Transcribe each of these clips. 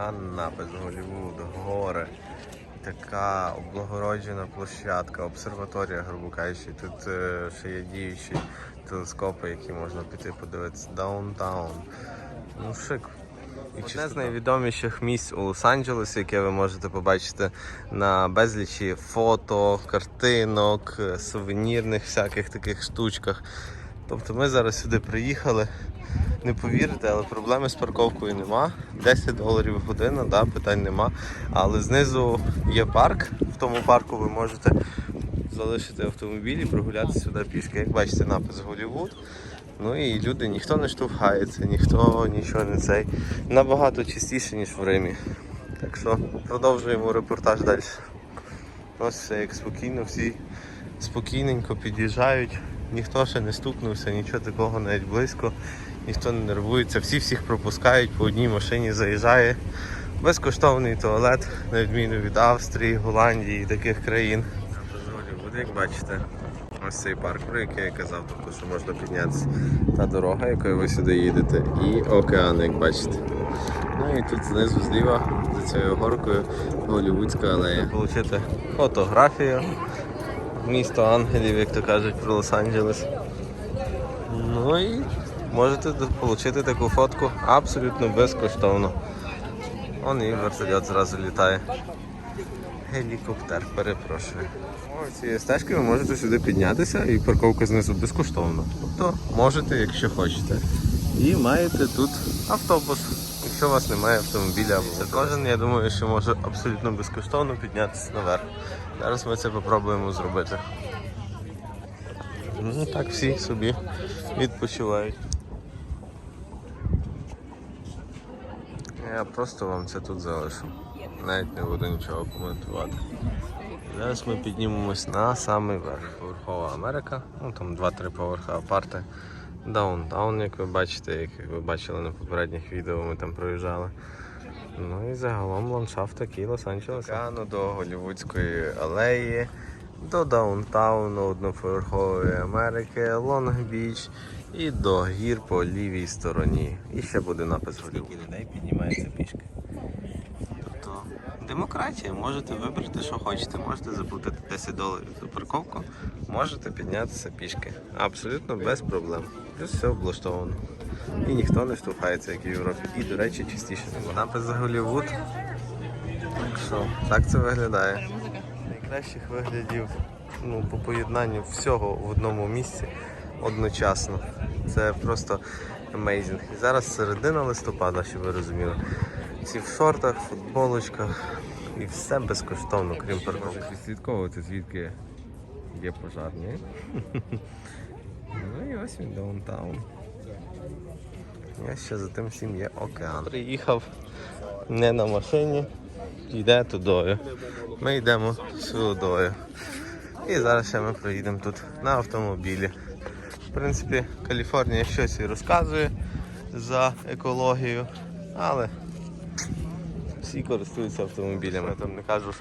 океан, напис Голівуд, гори. Така облагороджена площадка, обсерваторія, грубо кажучи. Тут е, ще є діючі телескопи, які можна піти подивитися. Даунтаун. Ну, шик. І одне з найвідоміших місць у Лос-Анджелесі, яке ви можете побачити на безлічі фото, картинок, е, сувенірних всяких таких штучках. Тобто ми зараз сюди приїхали. Не повірите, але проблеми з парковкою нема. 10 доларів в годину, да, питань нема. Але знизу є парк. В тому парку ви можете залишити автомобіль і прогулятися сюди пішки. Як бачите, напис Голівуд. Ну і люди, ніхто не штовхається, ніхто нічого не цей. Набагато чистіше, ніж в Римі. Так що продовжуємо репортаж далі. Ось все як спокійно, всі спокійненько під'їжджають, ніхто ще не стукнувся, нічого такого навіть близько, ніхто не нервується, всі всіх пропускають, по одній машині заїжджає. Безкоштовний туалет, на відміну від Австрії, Голландії і таких країн. Як бачите, ось цей парк, про який я казав, тобто, що можна піднятися та дорога, якою ви сюди їдете, і океан, як бачите. Ну і тут знизу зліва, за цією горкою, Голівудська алея. Получити фотографію. Місто ангелів, як то кажуть, про Лос-Анджелес. Ну і можете отримати таку фотку абсолютно безкоштовно. Он і вертольот зразу літає. Гелікоптер, перепрошую. О, цією стежкою ви можете сюди піднятися і парковка знизу безкоштовно. Тобто можете, якщо хочете. І маєте тут автобус, якщо у вас немає автомобіля або це кожен, я думаю, що може абсолютно безкоштовно піднятися наверх. Зараз ми це спробуємо зробити. Ну так всі собі відпочивають. Я просто вам це тут залишу. Навіть не буду нічого коментувати. Зараз ми піднімемось на самий верх. Поверхова Америка. Ну там 2-3 поверха апарти. Даунтаун, як ви бачите, як ви бачили на попередніх відео, ми там проїжджали. Ну і загалом ландшафт такий Лос-Анджелес. Океану до Голівудської алеї, до Даунтауну, одноповерхової Америки, Лонг-Біч і до гір по лівій стороні. І ще буде напис Голівуд. людей піднімається пішки. Тобто демократія, можете вибрати, що хочете. Можете заплатити 10 доларів за парковку, можете піднятися пішки. Абсолютно без проблем. Плюс все облаштовано. І ніхто не штовхається, як в Європі. І, до речі, частіше немає. Напис за Голлівуд. Так що, так це виглядає. Найкращих виглядів ну, по поєднанню всього в одному місці одночасно. Це просто amazing. І зараз середина листопада, щоб ви розуміли. Всі в шортах, футболочках і все безкоштовно, крім парковки. Відслідковувати звідки є пожарні. Ну і ось він даунтаун. І ще за тим всім є океан. Приїхав не на машині, йде тудою. Ми йдемо сюдою. І зараз ще ми проїдемо тут на автомобілі. В принципі, Каліфорнія щось і розказує за екологію, але всі користуються автомобілями. Я там не кажу,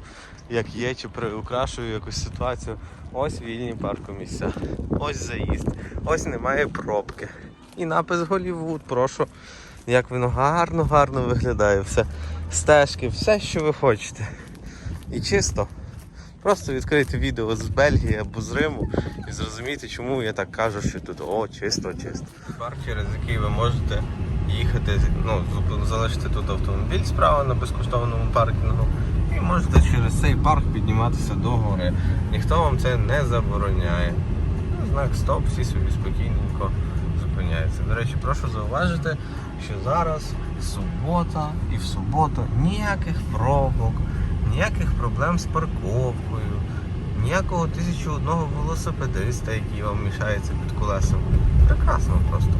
як є, чи приукрашую якусь ситуацію. Ось вільні паркомісця, ось заїзд, ось немає пробки. І напис Голівуд, прошу. Як воно гарно, гарно виглядає. Все. Стежки, все, що ви хочете. І чисто. Просто відкрийте відео з Бельгії або з Риму і зрозумійте, чому я так кажу, що тут о, чисто, чисто. Парк, через який ви можете їхати, ну, залишити тут автомобіль справа на безкоштовному паркінгу. І можете через цей парк підніматися до гори. Ніхто вам це не забороняє. Ну, Знак стоп, всі собі спокійненько зупиняються. До речі, прошу зауважити, що зараз субота і в суботу ніяких пробок, ніяких проблем з парковкою, ніякого тисячу одного велосипедиста, який вам мішається під колесом. Прекрасно просто.